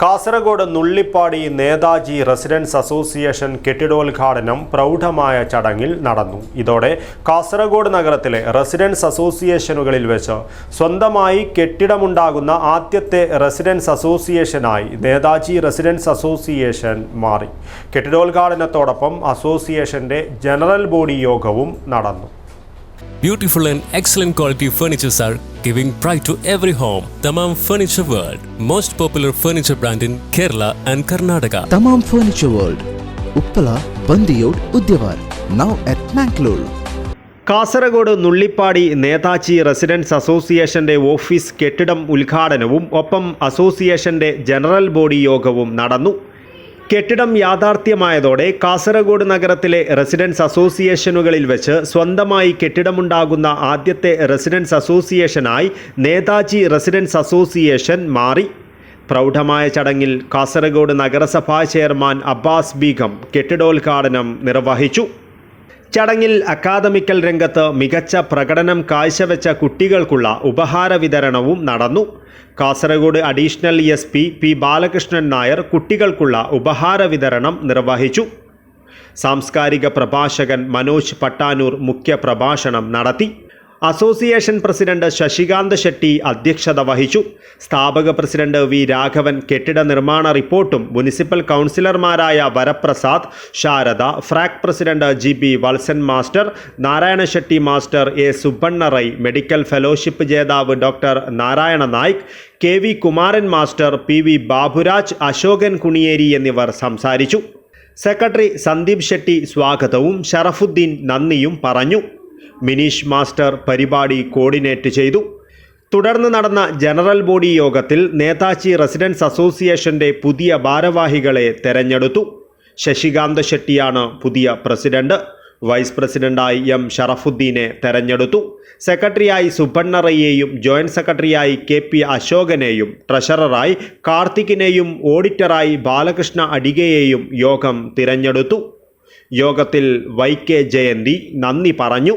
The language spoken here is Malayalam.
കാസർഗോഡ് നുള്ളിപ്പാടി നേതാജി റെസിഡൻസ് അസോസിയേഷൻ കെട്ടിടോദ്ഘാടനം പ്രൗഢമായ ചടങ്ങിൽ നടന്നു. ഇതോടെ കാസർഗോഡ് നഗരത്തിലെ റെസിഡൻസ് അസോസിയേഷനുകളിൽ വെച്ച് സ്വന്തമായി കെട്ടിടമുണ്ടാകുന്ന ആദ്യത്തെ റെസിഡൻസ് അസോസിയേഷനായി നേതാജി റെസിഡൻസ് അസോസിയേഷൻ മാറി. കെട്ടിടോദ്ഘാടനത്തോടൊപ്പം അസോസിയേഷന്റെ ജനറൽ ബോഡി യോഗവും നടന്നു. Beautiful and excellent quality furnitures are giving pride to every home Thamam furniture world most popular furniture brand in Kerala and Karnataka Thamam furniture world Uppala Bandiyod Udyavar now at Mangalore Kasaragod Nullippady Netaji residence അസോസിയേഷന്റെ ഓഫീസ് കെട്ടിടം ഉദ്ഘാടനവും ഒപ്പം അസോസിയേഷന്റെ ജനറൽ ബോഡി യോഗവും നടന്നു. കെട്ടിടം യാഥാർത്ഥ്യമായതോടെ കാസർഗോഡ് നഗരത്തിലെ റെസിഡൻസ് അസോസിയേഷനുകളിൽ വെച്ച് സ്വന്തമായി കെട്ടിടമുണ്ടാകുന്ന ആദ്യത്തെ റെസിഡൻസ് അസോസിയേഷനായി നേതാജി റെസിഡൻസ് അസോസിയേഷൻ മാറി. പ്രൗഢമായ ചടങ്ങിൽ കാസർഗോഡ് നഗരസഭാ ചെയർമാൻ അബ്ബാസ് ബീഗം കെട്ടിടോദ്ഘാടനം നിർവഹിച്ചു. ചടങ്ങിൽ അക്കാദമിക്കൽ രംഗത്ത് മികച്ച പ്രകടനം കാഴ്ചവെച്ച കുട്ടികൾക്കുള്ള ഉപഹാര വിതരണവും നടന്നു. Kasaragod additional S P P Balakrishnan Nair കുട്ടികൾക്കുള്ള ഉപഹാര വിതരണം നിർവഹിച്ചു. സാംസ്കാരിക പ്രഭാഷകൻ മനോജ് പട്ടാനൂർ മുഖ്യ പ്രഭാഷണം നടത്തി. അസോസിയേഷൻ പ്രസിഡന്റ് ശശികാന്ത് ഷെട്ടി അധ്യക്ഷത വഹിച്ചു. സ്ഥാപക പ്രസിഡന്റ് വി രാഘവൻ കെട്ടിട നിർമ്മാണ റിപ്പോർട്ടും മുനിസിപ്പൽ കൗൺസിലർമാരായ Varaprasad Sharada FRAK president G B Valsan master Narayana Shetty master A Subbanna Rai medical fellowship ജേതാവ് doctor Narayana Naik K V Kumaran master P V Baburaj Ashokan Kuniyeri എന്നിവർ സംസാരിച്ചു. സെക്രട്ടറി സന്ദീപ് ഷെട്ടി സ്വാഗതവും ഷറഫുദ്ദീൻ നന്ദിയും പറഞ്ഞു. മിനീഷ് മാസ്റ്റർ പരിപാടി കോർഡിനേറ്റ് ചെയ്തു. തുടർന്ന് നടന്ന ജനറൽ ബോഡി യോഗത്തിൽ നേതാജി റെസിഡൻസ് അസോസിയേഷന്റെ പുതിയ ഭാരവാഹികളെ തെരഞ്ഞെടുത്തു. ശശികാന്ത് ഷെട്ടിയാണ് പുതിയ പ്രസിഡന്റ്. വൈസ് പ്രസിഡന്റായി എം ഷറഫുദ്ദീനെ തെരഞ്ഞെടുത്തു. സെക്രട്ടറിയായി സുബണ്ണറയെയും ജോയിന്റ് സെക്രട്ടറിയായി കെ പി അശോകനെയും ട്രഷററായി കാർത്തികിനെയും ഓഡിറ്ററായി ബാലകൃഷ്ണ അടികയെയും യോഗം തിരഞ്ഞെടുത്തു. യോഗത്തിൽ വൈ കെ ജയന്തി നന്ദി പറഞ്ഞു.